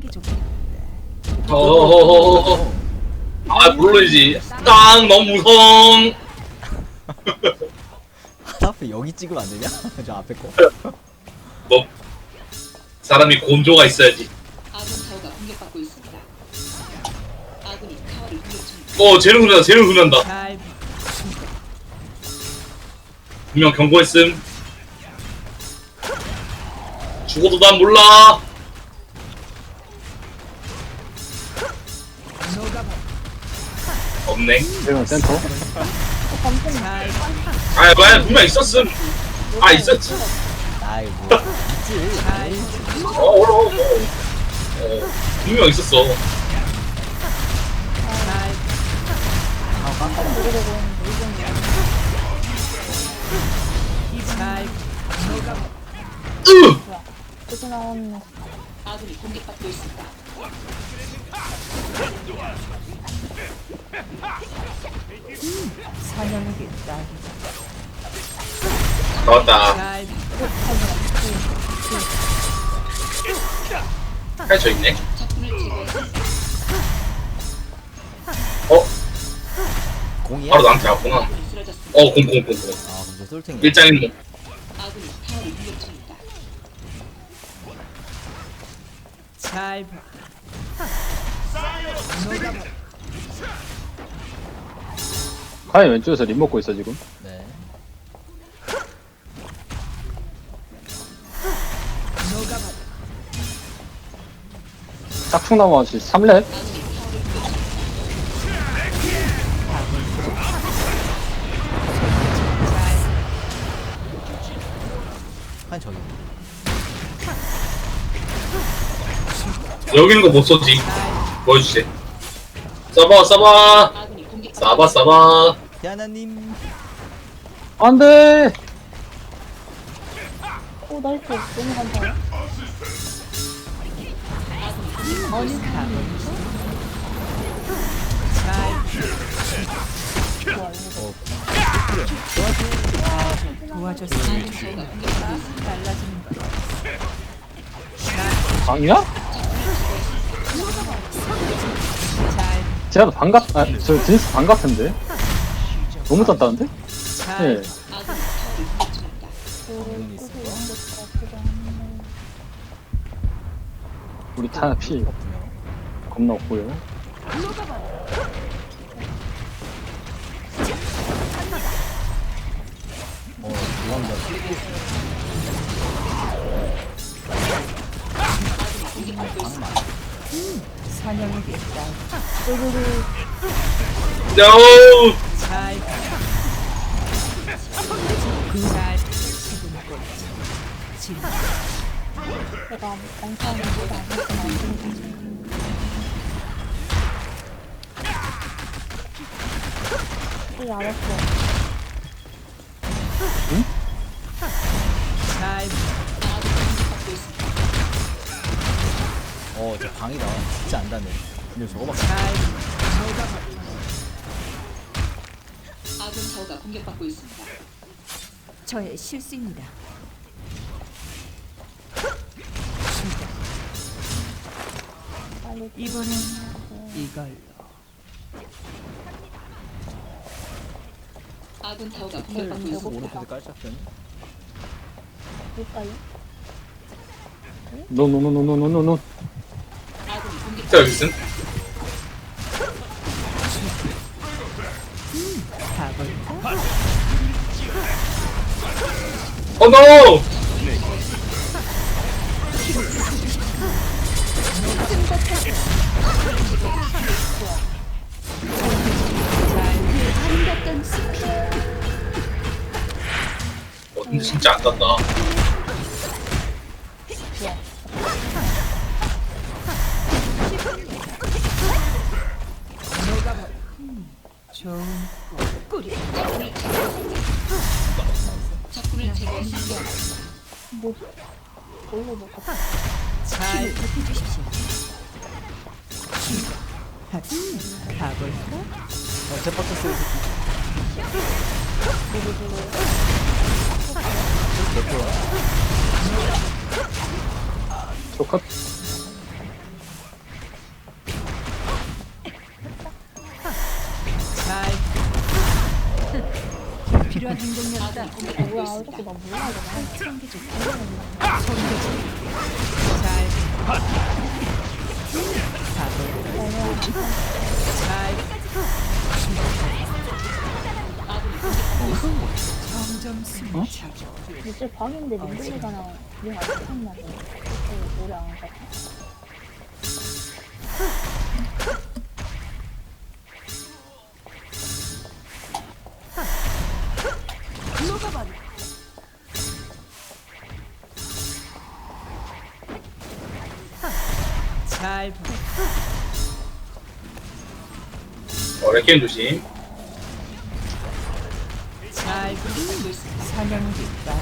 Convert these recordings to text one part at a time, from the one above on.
게 좋겠다. 어허허허허. 아 물론이지. 땅 너무 무성. 하나프 여기 찍으면 안 되냐? 저 앞에 거. 뭐 사람이 곤조가 있어야지. 아군 타워가 공격받고 있습니다. 아군이 타워를 공격 중입니다. 어 재능 흐른다. 재능. 잘 분명 경고했음. 죽어도 난 몰라. 없네. 대면 센터 잘 아, 뭐야, 분명 있었음. 아, 있었지. 아이 뭐 있지. 잘 어, 올라, 올라. 어, 분명 있었어. 잘잘 으! 아군이 공격받고 있습니다. 환영기 딱. 나왔다. 날 칼저 있네. 어? 공이야? 바로 나한테 왔구나. 어, 공, 공, 공, 공. 아 그럼 솔탱이 일장일목. 공. 잘 봐. 카이 왼쪽에서 립 먹고 있어 지금 네. 짝퉁나무 아저씨 3렙? 한 저기. 여기 있는 거 못 쏘지. 보여주지. 써봐, 써봐. 싸봐 싸봐. 야나님. 안돼! 오 나이스. 너무 감사해요. 방이야? 제가 반갑, 아, 저 드니스 반갑은데? 너무 단단한데? 네. 예. 우리 타나 피 겁나 없고요. 어, 좋아한다. 음. 사냥이겠다. 또르르 No! 잘. 어, 저 방이다. 진짜 안다네. 근데 저거밖에. 아군 타워가 공격받고 있습니다. 저의 실수입니다. 이번엔 이걸로 아군 타워가 어, 공격받고 있습니다. 오늘 깔짝 볼까요? 노노노노노노노. 자, 여기 있음. 어, 노! 어, 근데 진짜 안 간다. 뭐지? 뭘로 먹어? 잘 살펴주십시오. 하긴 가볼까? 어, 제퍼쳤어요. 몇 프로? 이제 방인데 민준이가랑 링안 찍혔나 보네. 그렇게 오래 안 가고. 잘 봐. 어, 레켄 조심. 잘 봐. 사냥기 빠.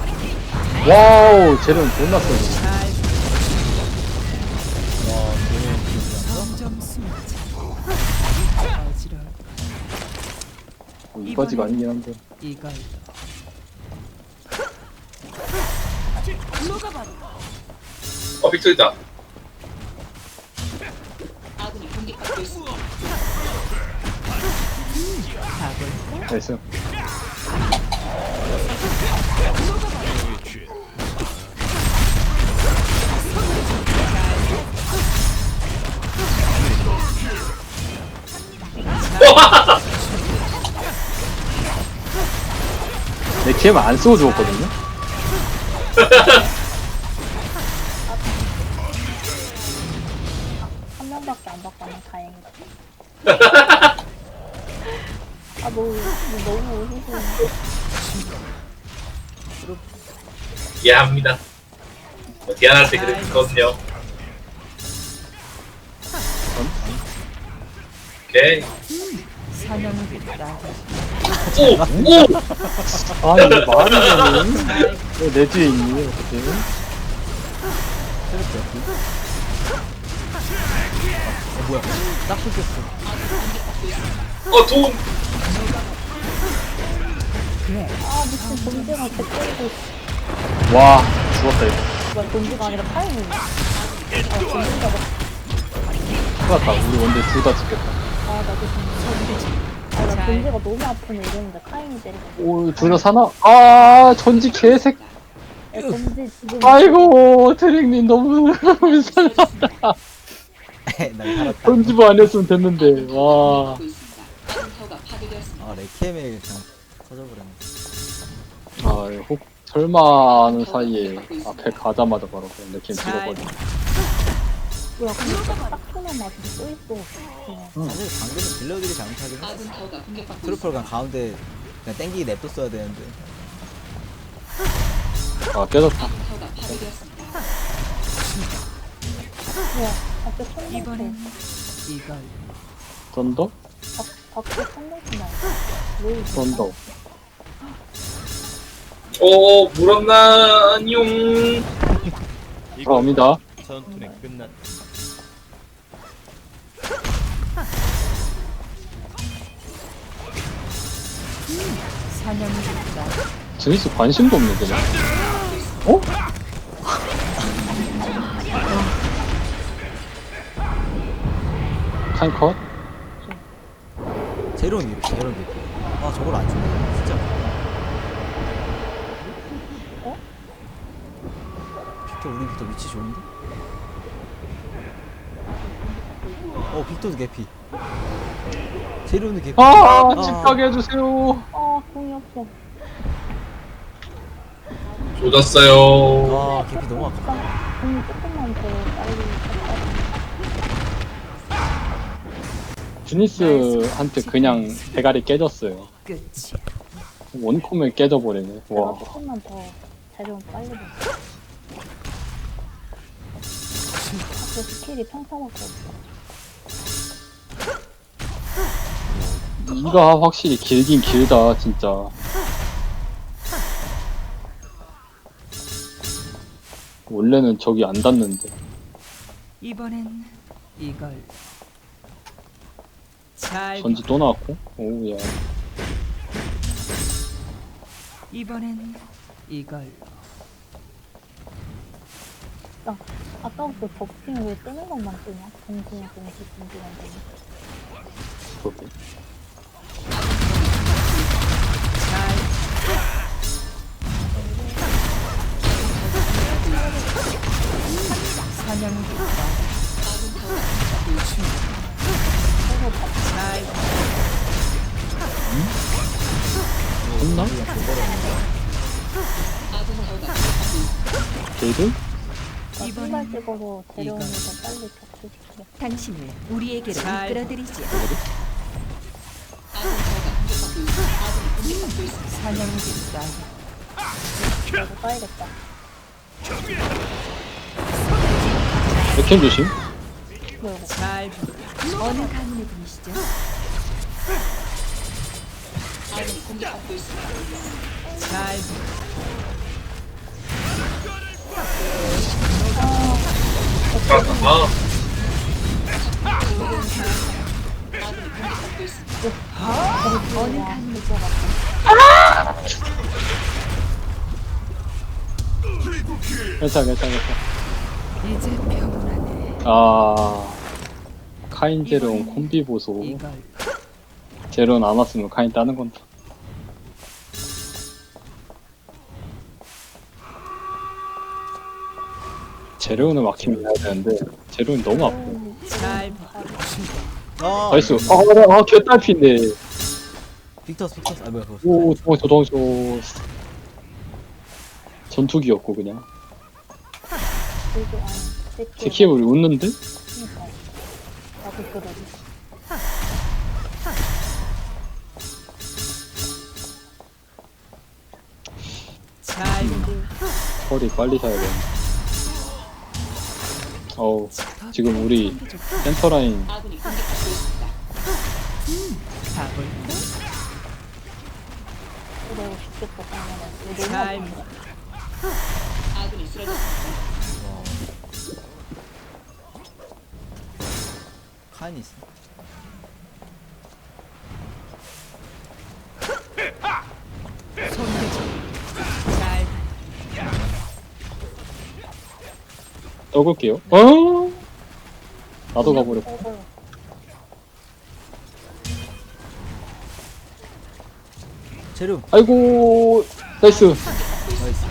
와우 쟤는 존나 세네 잘 진짜. 점점. 어지러워. 뭐 이바지가 아니긴 한데 이걸 어, 빅토리다. 나이스 내 기회만 안 쓰고 죽었거든요 한 명밖에 안 바꿔면 다행이다. 아, 너, 너 너무 우스운. 이해합니다. 뭐, 디안할 때 그랬거든요. 오케이. 사냥기 빠. 오! 오! 아니 이게 말이 되니? 왜 내 뒤에 있니 어떻게 어, 뭐야. 아, 미친 동지가 개 때리고 있어. 와 죽었다 이거 뭐야, 동지가 아니라 타임이. 아, 막, 큰일 났다 우리 원래 둘다 죽겠다 아, 나도 동지. 아, 나 동지가 너무 아프네 이랬는데 타임이 때리고. 오둘 다 사나? 아 전지 개색 야, 동지 지금. 아이고 트릭님 너무 살다 난 살았다. 전지부 안 했으면 됐는데 와 공격받고 있습니다. 아군 타워가 아, 레캠에 그냥 터져버렸네. 아, 혹 설마 하는 사이에 앞에 가자마자 바로 그냥 내캠 잘 찍어버리 뭐야, 근데 딱 손만 맞으면 또 있어. 그냥. 사실 방금은 딜러들이 잘못하긴 했어. 있습니다. 그냥 가운데 그냥 땡기기 냅뒀어야 되는데. 아 깨졌다. 뭐야, 밖에 손 이번엔. 이걸 던더? 밖, 밖에 손 놓고 나. 뭘. 던더 오, 물었나, 안녕. 돌아옵니다 전투는 끝났다. 사냥기 빠. 제니스 관심도 없네 그냥 어? 칸컷? 제로는 이렇게, 제로는 이렇게. 아, 저걸 안 주네. 진짜. 어? 빅터, 우리 빅터 위치 좋은데? 어, 빅터도 개피. 제로는 개피. 아 집가게 해주세요 아, 공이 없어. 조졌어요. 아, 개피 너무 아깝다. 공이 조금만 더 빨리. 주니스한테 그냥 대가리 깨졌어요. 끝이야. 원콤에 깨져버리네. 와. 조금만 더 재료는 빨리 보 앞에 스킬이 평타밖에 없어. 이가 확실히 길긴 길다 진짜. 원래는 저기 안 닿는데. 이번엔 이걸 잘 전지 또 나왔고. 오야. 이번엔 이걸. 아, 아까부터 버킹 왜 뜨는 것만 뜨냐? 공중 공지 공지만 거 그렇게. 사냥 있습니다. 게이드? 찍어서 데려오는. 거 빨리. 당신을 우리에게로 이끌어드리지. 사냥하겠다. 나도 따야겠다. 백캠 조심. 그리고 잘 어느 가문의 분이시죠? 아군이 공격받고 있습니다. 잘 아, 아, 아군이 공격받고 있습니다. 어느 가문의 괜찮아, 괜찮아, 괜찮아. 이제 평온하네. 아. 카인 제로온 콤비 보소. 이걸 제로는 안 왔으면 카인 따는 건다. 제로는 막히면 해야 되는데, 제로는 너무 아파. 잘아 나이스. 아, 아, 개딸피인데. 빅터스 빅터스 아 뭐야 그거 오, 도망쳐, 도망쳐. 전투기였고, 그냥. 그리고 아니 새끼. 새끼 우리 웃는데? 나도 그러지. 허리 빨리 사야 돼. 어우, 지금 우리 그러면은. 이거 너무. 아군이 쓰러졌습니다. 카인이 있어 손대지. 잘 떠볼게요. 어? 나도 가버렸고. 어머, 제름 아이고, 나이스. 나이스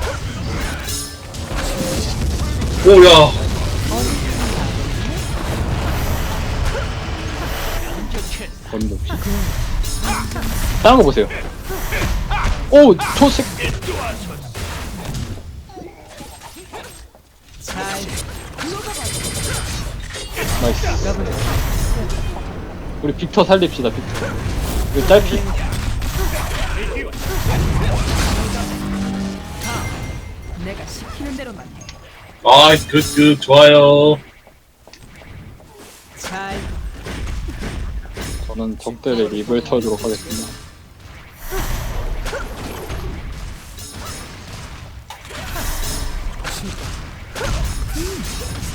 오, 야. 건너. 다른 거 보세요. 오, 초색. 나이스. 우리 빅터 살립시다, 빅터. 이거 짧피. 내가 시키는 대로만 해. 아, 그, 그, 좋아요. 잘 저는 적들의 립을 쳐주도록 하겠습니다.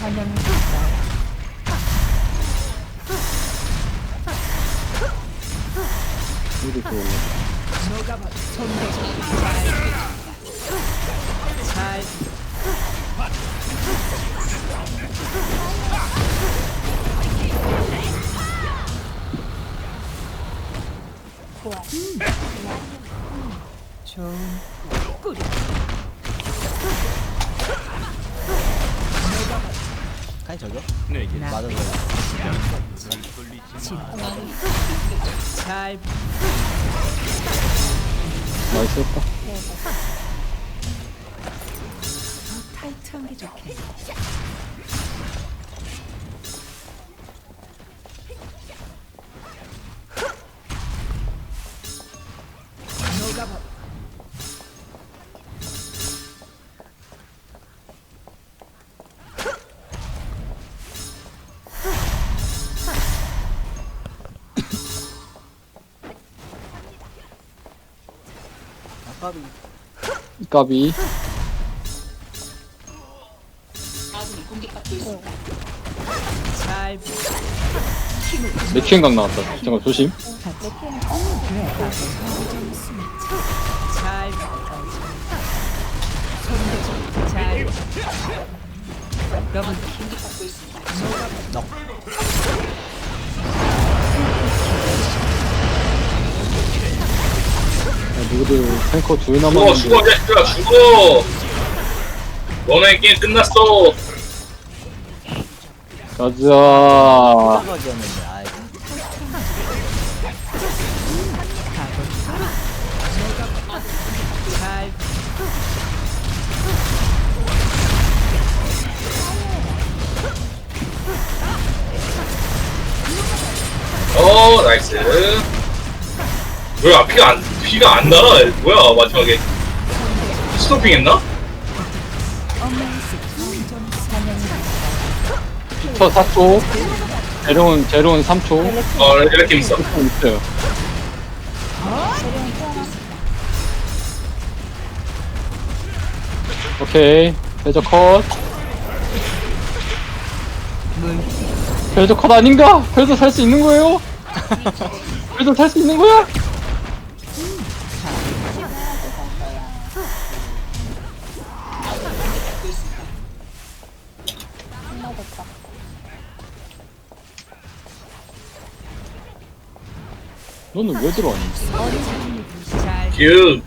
사냥하겠다. 잘 잘. 좋아. 좋은 꿀이. 카인 저기요? 나 맞아 잘 나이스 했다. 더 타이트한 게 좋겠네. 까비 까비. 맥주행각 나왔다. 잠깐 조심. 여러분 야, 누구들 탱커 둘 죽어, 남았는데. 죽어, 자식들아, 죽어! 너네 게임 끝났어. 가자. 아잘어 나이스 뭐야 피가 안 피가 안 날아 뭐야 마지막에 스토핑 했나? 저 4초. 제로운, 제로운 3초. 어 이렇게 있어 조금 있어요. 오케이. 배저 컷. 배저 컷 아닌가? 배저 살수 있는 거예요? 배저 살수 있는 거야? 너는 왜 들어왔니? 잘큐